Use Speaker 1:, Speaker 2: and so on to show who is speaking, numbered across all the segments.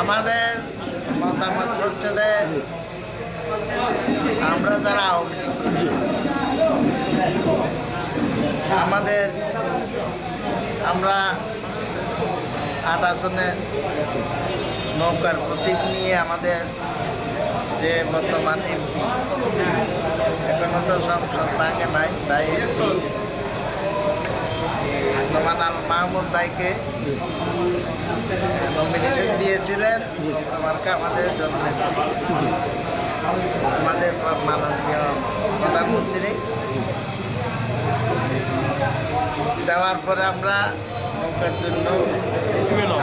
Speaker 1: আমাদের মতামত হচ্ছে যে আমরা যারা আওয়ামী আমাদের আমরা আট আসনের নৌকার প্রতীক নিয়ে আমাদের যে বর্তমান এমপি, এখনও তো সংসদ ভাঙে নাই, তাই এমপি মাহমুদ ভাইকে। নমিনেশন দিয়েছিলেন আমাকে আমাদের জননেত্রী। আমাদের মাননীয় প্রধানমন্ত্রী। দেওয়ার পরে আমরা নৌকার জন্য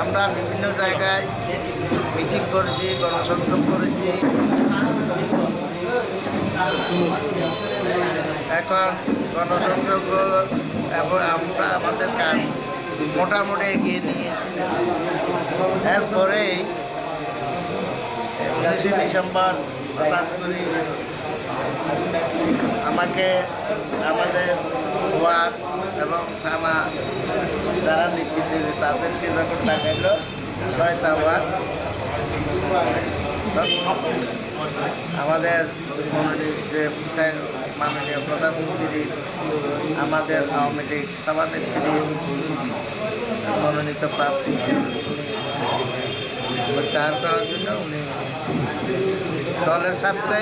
Speaker 1: আমরা বিভিন্ন জায়গায় মিটিং করেছি, গণসংযোগ করেছি। এখন গণসংযোগ এবং আমরা আমাদের কাজ মোটামুটি এগিয়ে নিয়েছি। এরপরেই উনিশে ডিসেম্বর হঠাৎ করে আমাকে আমাদের ওয়ার্ড এবং থানা যারা দিয়েছে তাদেরকে যখন ডাকাইল ছয়টা ওয়ার্ড আমাদের মাননীয় প্রধানমন্ত্রী, আমাদের আওয়ামী লীগ সভানেত্রীর মনোনীত প্রার্থীকে প্রত্যাহার করার জন্য উনি দলের স্বার্থে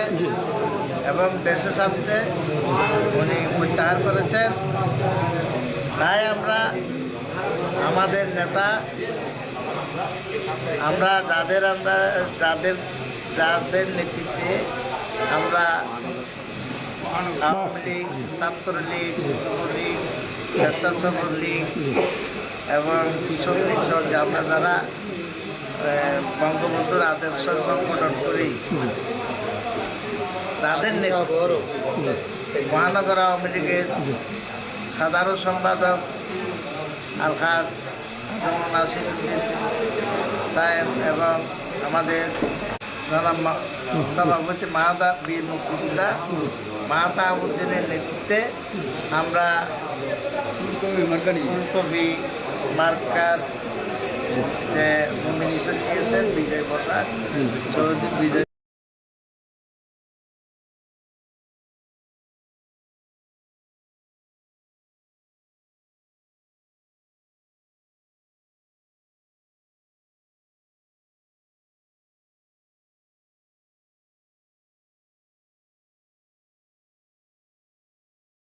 Speaker 1: এবং দেশের স্বার্থে উনি প্রত্যাহার করেছেন। তাই আমরা আমাদের নেতা, আমরা যাদের আমরা, যাদের যাদের নেতৃত্বে আমরা আওয়ামী লীগ, ছাত্রলীগ, যুবলীগ স্বেচ্ছাসেবক লীগ এবং কৃষক লীগ সহ আমরা যারা বঙ্গবন্ধুর আদর্শ সংগঠন করি, তাদের নেতৃত্বে মহানগর আওয়ামী লীগের সাধারণ সম্পাদক আলহাজ নাসিরুদ্দিন সাহেব এবং আমাদের মা- সভাপতি মাহাদা বীর মুক্তিযোদ্ধা মাহাতা আবুদ্দিনের নেতৃত্বে আমরা ফুলকবি মার্কার যে নমিনেশন দিয়েছেন বিজয় বসাক চৌধুরী বিজয়